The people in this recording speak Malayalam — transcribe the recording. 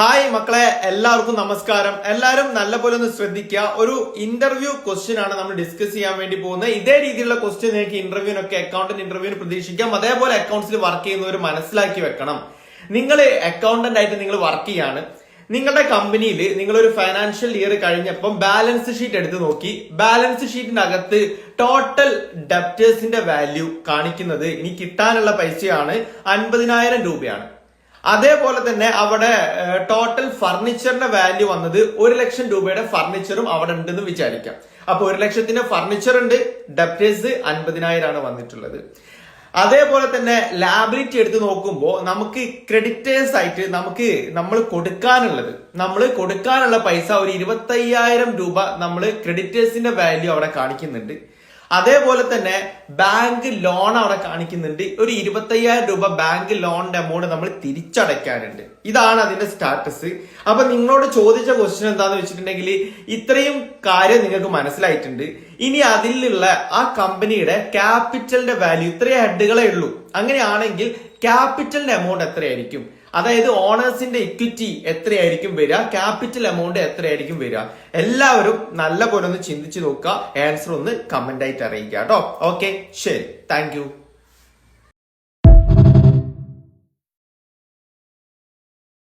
ഹായ് മക്കളെ എല്ലാവർക്കും നമസ്കാരം. എല്ലാവരും നല്ലപോലെ ഒന്ന് ശ്രദ്ധിക്കുക. ഒരു ഇന്റർവ്യൂ ക്വസ്റ്റ്യൻ ആണ് നമ്മൾ ഡിസ്കസ് ചെയ്യാൻ വേണ്ടി പോകുന്നത്. ഇതേ രീതിയിലുള്ള ക്വസ്റ്റ്യൻ നിങ്ങൾക്ക് ഇന്റർവ്യൂവിനൊക്കെ അക്കൗണ്ടന്റ് ഇന്റർവ്യൂവിന് പ്രതീക്ഷിക്കാം. അതേപോലെ അക്കൗണ്ട്സിൽ വർക്ക് ചെയ്യുന്നവർ മനസ്സിലാക്കി വെക്കണം. നിങ്ങൾ അക്കൗണ്ടന്റ് ആയിട്ട് നിങ്ങൾ വർക്ക് ചെയ്യാണ്. നിങ്ങളുടെ കമ്പനിയിൽ നിങ്ങളൊരു ഫൈനാൻഷ്യൽ ഇയർ കഴിഞ്ഞപ്പം ബാലൻസ് ഷീറ്റ് എടുത്ത് നോക്കി. ബാലൻസ് ഷീറ്റിനകത്ത് ടോട്ടൽ ഡെപ്റ്റേഴ്സിന്റെ വാല്യൂ കാണിക്കുന്നത് ഇനി കിട്ടാനുള്ള പൈസയാണ് അൻപതിനായിരം രൂപയാണ്. അതേപോലെ തന്നെ അവിടെ ടോട്ടൽ ഫർണിച്ചറിന്റെ വാല്യൂ വന്നത് ഒരു ലക്ഷം രൂപയുടെ ഫർണിച്ചറും അവിടെ ഉണ്ടെന്ന് വിചാരിക്കാം. അപ്പൊ ഒരു ലക്ഷത്തിന്റെ ഫർണിച്ചർ ഉണ്ട് ഡെപ്റ്റേഴ്സ് അൻപതിനായിരമാണ് വന്നിട്ടുള്ളത്. അതേപോലെ തന്നെ ലാബിലിറ്റി എടുത്ത് നോക്കുമ്പോൾ നമുക്ക് ക്രെഡിറ്റേഴ്സ് ആയിട്ട് നമുക്ക് നമ്മൾ കൊടുക്കാനുള്ളത് നമ്മൾ കൊടുക്കാനുള്ള പൈസ ഒരു ഇരുപത്തയ്യായിരം രൂപ നമ്മൾ ക്രെഡിറ്റേഴ്സിന്റെ വാല്യൂ അവിടെ കാണിക്കുന്നുണ്ട്. അതേപോലെ തന്നെ ബാങ്ക് ലോൺ അവിടെ കാണിക്കുന്നുണ്ട്. ഒരു ഇരുപത്തയ്യായിരം രൂപ ബാങ്ക് ലോണിന്റെ എമൗണ്ട് നമ്മൾ തിരിച്ചടയ്ക്കാനുണ്ട്. ഇതാണ് അതിന്റെ സ്റ്റാറ്റസ് അപ്പൊ നിങ്ങളോട് ചോദിച്ച ക്വസ്റ്റ്യൻ എന്താന്ന് വെച്ചിട്ടുണ്ടെങ്കിൽ ഇത്രയും കാര്യം നിങ്ങൾക്ക് മനസ്സിലായിട്ടുണ്ട്. ഇനി അതിലുള്ള ആ കമ്പനിയുടെ ക്യാപിറ്റലിന്റെ വാല്യൂ ഇത്രയും ഹെഡുകളേ ഉള്ളൂ. അങ്ങനെയാണെങ്കിൽ ക്യാപിറ്റലിന്റെ എമൗണ്ട് എത്രയായിരിക്കും? അതായത് ഓണേഴ്സിന്റെ ഇക്വിറ്റി എത്രയായിരിക്കും വരിക? ക്യാപിറ്റൽ എമൗണ്ട് എത്രയായിരിക്കും വരിക? എല്ലാവരും നല്ല പോലെ ഒന്ന് ചിന്തിച്ചു നോക്കുക. ആൻസർ ഒന്ന് കമന്റ് ആയിട്ട് അറിയിക്കുക കേട്ടോ. ഓക്കെ ശരി. താങ്ക്